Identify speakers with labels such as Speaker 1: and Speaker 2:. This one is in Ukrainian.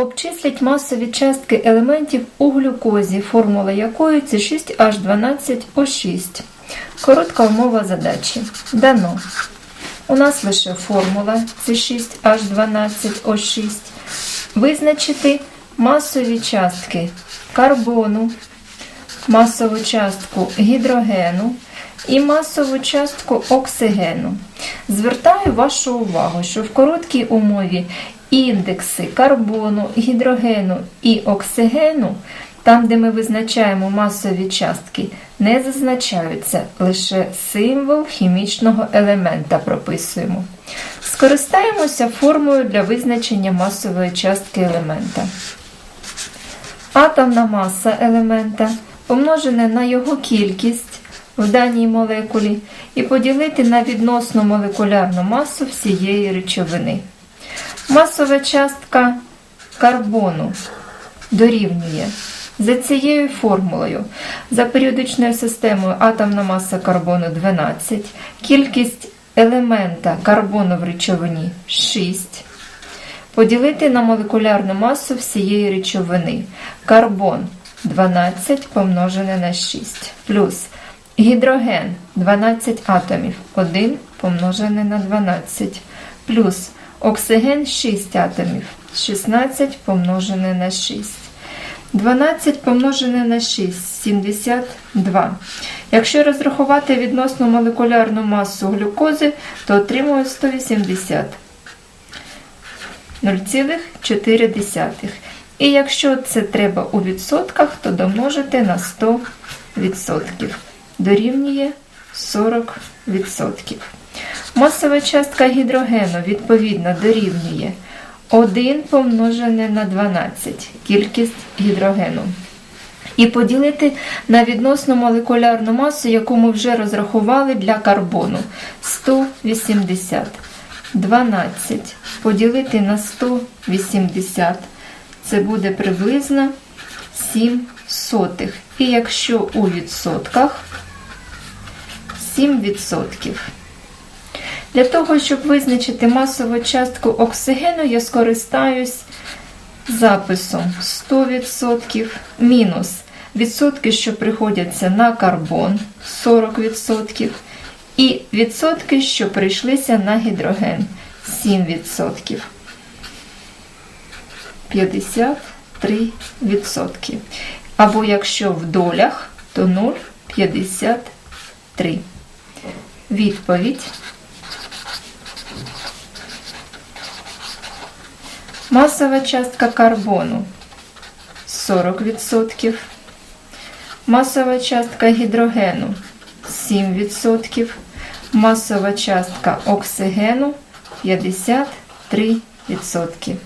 Speaker 1: Обчисліть масові частки елементів у глюкозі, формула якої це 6H12O6. Коротка умова задачі. Дано. У нас лише формула це 6H12O6. Визначити масові частки карбону, масову частку гідрогену і масову частку оксигену. Звертаю вашу увагу, що в короткій умові індекси карбону, гідрогену і оксигену, там, де ми визначаємо масові частки, не зазначаються, лише символ хімічного елемента прописуємо. Скористаємося формулою для визначення масової частки елемента. Атомна маса елемента помножене на його кількість в даній молекулі і поділити на відносну молекулярну масу всієї речовини. Масова частка карбону дорівнює за цією формулою. За періодичною системою атомна маса карбону 12, кількість елемента карбону в речовині 6. Поділити на молекулярну масу всієї речовини. Карбон 12 помножене на 6. Плюс гідроген 12 атомів 1 помножене на 12. Плюс оксиген 6 атомів 16 помножене на 6. 12 помножене на 6 72. Якщо розрахувати відносну молекулярну масу глюкози, то отримую 180. 0,4. І якщо це треба у відсотках, то домножити на 100%. Дорівнює 40%. Масова частка гідрогену відповідно дорівнює 1 помножене на 12 кількість гідрогену. І поділити на відносну молекулярну масу, яку ми вже розрахували для карбону 180. 12 поділити на 180, це буде приблизно 7 сотих. І якщо у відсотках 7 відсотків. Для того, щоб визначити масову частку оксигену, я скористаюсь записом 100% мінус відсотки, що приходяться на карбон 40%, і відсотки, що прийшлися на гідроген 7%. 53%. Або якщо в долях, то 0,53. Відповідь. Масова частка карбону 40%. Масова частка гідрогену 7%. Масова частка оксигену 53%.